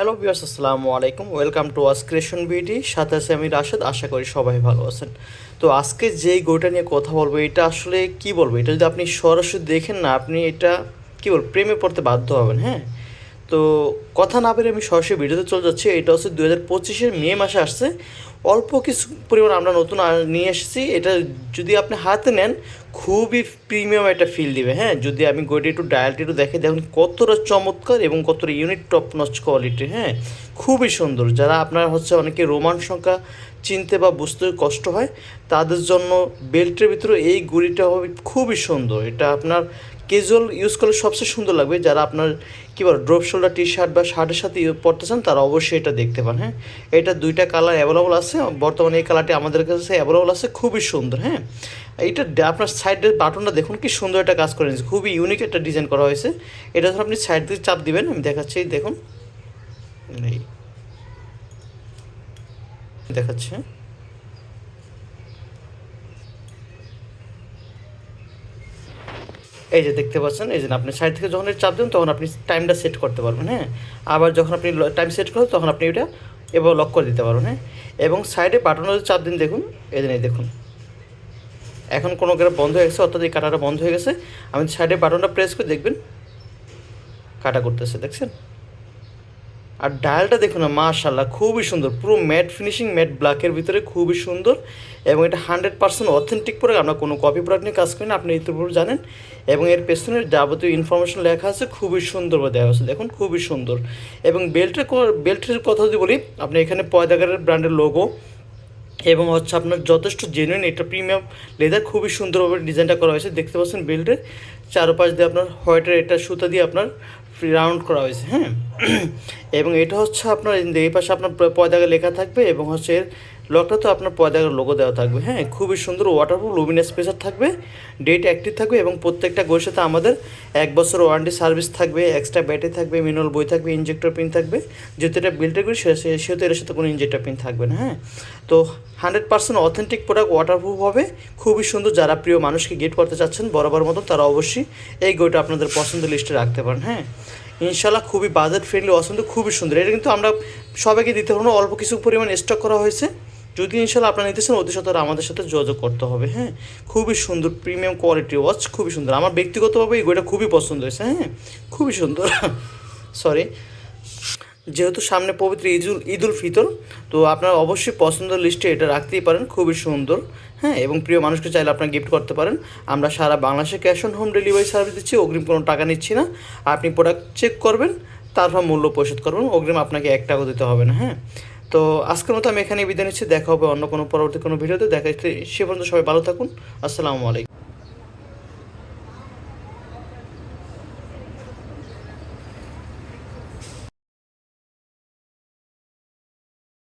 Hello viewers আসসালামু আলাইকুম। Welcome to us creation beauty সাথে আছে আমি রাশেদ, আশা করি সবাই ভালো আছেন। তো আজকে যেই গোটা নিয়ে কথা বলব, এটা আসলে কি বলব? এটা যদি আপনি সরাসরি দেখেন না, আপনি এটা কি বল প্রেমে পড়তে বাধ্য হবেন হ্যাঁ? তো কথা না পেরে আমি সরাসরি ভিডিওতে চলে যাচ্ছি। এটা হচ্ছে দু হাজার পঁচিশের মে মাসে আসছে। অল্প কিছু পরিমাণ আমরা নতুন নিয়ে এসেছি। এটা যদি আপনি হাতে নেন, খুবই প্রিমিয়াম একটা ফিল দিবে হ্যাঁ? যদি আমি গড়ি একটু ডায়ালটি একটু দেখে, দেখুন কতটা চমৎকার এবং কতটা ইউনিট টপ নচ কোয়ালিটি হ্যাঁ? খুবই সুন্দর। যারা আপনার হচ্ছে অনেকে রোমান সংখ্যা চিনতে বা বুঝতে কষ্ট হয়, তাদের জন্য বেল্টের ভিতরে এই গুড়িটা হবে খুবই সুন্দর। এটা আপনার ক্যাজুয়াল ইউজ করলে সবচেয়ে সুন্দর লাগবে। যারা আপনার, কী বলে ড্রপ শোল্ডার টি শার্ট বা শার্টের সাথে পরতে চান, তারা অবশ্যই এটা দেখতে পান হ্যাঁ। এটা দুইটা কালার অ্যাভেলেবল আছে। বর্তমানে এই কালারটি আমাদের কাছে অ্যাভেলেবল আছে। খুবই সুন্দর হ্যাঁ। এইটা আপনার সাইডের বাটনটা দেখুন, কি সুন্দর একটা কাজ করে নিয়েছে খুবই ইউনিক একটা ডিজাইন করা হয়েছে। এটা ধর আপনি সাইড দিয়ে চাপ দিবেন, আমি দেখাচ্ছি, দেখুন। দেখাচ্ছে এই যে দেখতে পাচ্ছেন, এই যে আপনি সাইড থেকে যখন চাপ দেবেন, তখন আপনি টাইমটা সেট করতে পারবেন হ্যাঁ? আবার যখন আপনি টাইম সেট করবেন, তখন আপনি এটা এবার লক করে দিতে পারবেন হ্যাঁ? এবং সাইডে বাটনও যদি চাপ দিন, দেখুন, এই দিন দেখুন। এখন কোনো গ্রাফ বন্ধ হয়ে গেছে, অর্থাৎ এই কাটাটা বন্ধ হয়ে গেছে। আমি সাইডে বাটনটা প্রেস করে দেখবেন, কাটা করতেছে, দেখছেন? আর ডায়ালটা দেখুন না মাশাল্লাহ খুবই সুন্দর। পুরো ম্যাট ফিনিশিং, ম্যাট ব্ল্যাকের ভিতরে খুবই সুন্দর এবং এটা হান্ড্রেড পার্সেন্ট অথেন্টিক প্রোডাক্ট। আমরা কোনো কপি প্রোডাক্ট নিয়ে কাজ করি না, আপনি ইতিপূর্বে জানেন। এবং এর পেছনের যাবতীয় ইনফরমেশন লেখা আছে, খুবই সুন্দরভাবে দেওয়া আছে, দেখুন, খুবই সুন্দর। এবং বেল্টের বেল্টের কথা যদি বলি, আপনি এখানে পয়দাগারের ব্র্যান্ডের লোগো এবং হচ্ছে আপনার যথেষ্ট জেনুইন এটা প্রিমিয়াম লেদার খুবই সুন্দরভাবে ডিজাইনটা করা হয়েছে। দেখতে পাচ্ছেন বেল্টের চারপাশ দিয়ে আপনার হোয়াইটের এটা সুতা দিয়ে আপনার রাউন্ড করা হয়েছে হ্যাঁ? এবং এটা হচ্ছে আপনার, এই পাশে আপনার পয়দাকে লেখা থাকবে এবং হচ্ছে এর লকটা তো আপনার পয়দাগের লোগো দেওয়া থাকবে। হ্যাঁ খুবই সুন্দর ওয়াটারপ্রুফ লুমিনাস প্রেসার থাকবে ডেট অ্যাক্টিভ থাকবে এবং প্রত্যেকটা গরুর সাথে আমাদের এক বছর ওয়ারেন্টি সার্ভিস থাকবে এক্সট্রা ব্যাটারি থাকবে মিনারেল বই থাকবে ইঞ্জেক্টর পিন থাকবে। যেহেতু এটা বিল্টের করি সেহেতু এর সাথে কোনো ইনজেক্টর পিন থাকবে না হ্যাঁ। তো hundred percent authentic product waterproof হবে। খুবই সুন্দর যারা প্রিয় মানুষকে গিফট করতে চাচ্ছেন, বরাবর মতো তারা অবশ্যই এই গইটা আপনাদের পছন্দের লিস্টে রাখতে পারেন হ্যাঁ। ইনশাল্লাহ খুবই বাজেট ফ্রেন্ডলি অসন্ত খুবই সুন্দর। এটা কিন্তু আমরা সবাইকে দিতে পারব অল্প কিছু পরিমাণ স্টক করা হয়েছে। যদি ইনশাল্লাহ আপনারা নিতে চান অতি সত্তর আমাদের সাথে যোগাযোগ করতে হবে হ্যাঁ? খুবই সুন্দর প্রিমিয়াম কোয়ালিটি ওয়াচ খুবই সুন্দর। আমার ব্যক্তিগতভাবে এই গইটা খুবই পছন্দ হয়েছে হ্যাঁ? খুবই সুন্দর। সরি যেহেতু সামনে পবিত্র ঈদুল ঈদুল ফিতর, তো আপনারা অবশ্যই পছন্দের লিস্টে এটা রাখতেই পারেন, খুবই সুন্দর হ্যাঁ? এবং প্রিয় মানুষকে চাইলে আপনারা গিফট করতে পারেন। আমরা সারা বাংলাদেশে cash on home delivery service দিচ্ছি, অগ্রিম কোনো টাকা নিচ্ছি না। আপনি প্রোডাক্ট চেক করবেন, তারপর মূল্য পরিশোধ করবেন, অগ্রিম আপনাকে এক টাকাও দিতে হবে না হ্যাঁ? তো আজকের মতো আমি এখানে বিদায় নিচ্ছি, দেখা হবে অন্য কোনো পরবর্তী কোনো ভিডিওতে, দেখা সে পর্যন্ত সবাই ভালো থাকুন, আসসালামু আলাইকুম।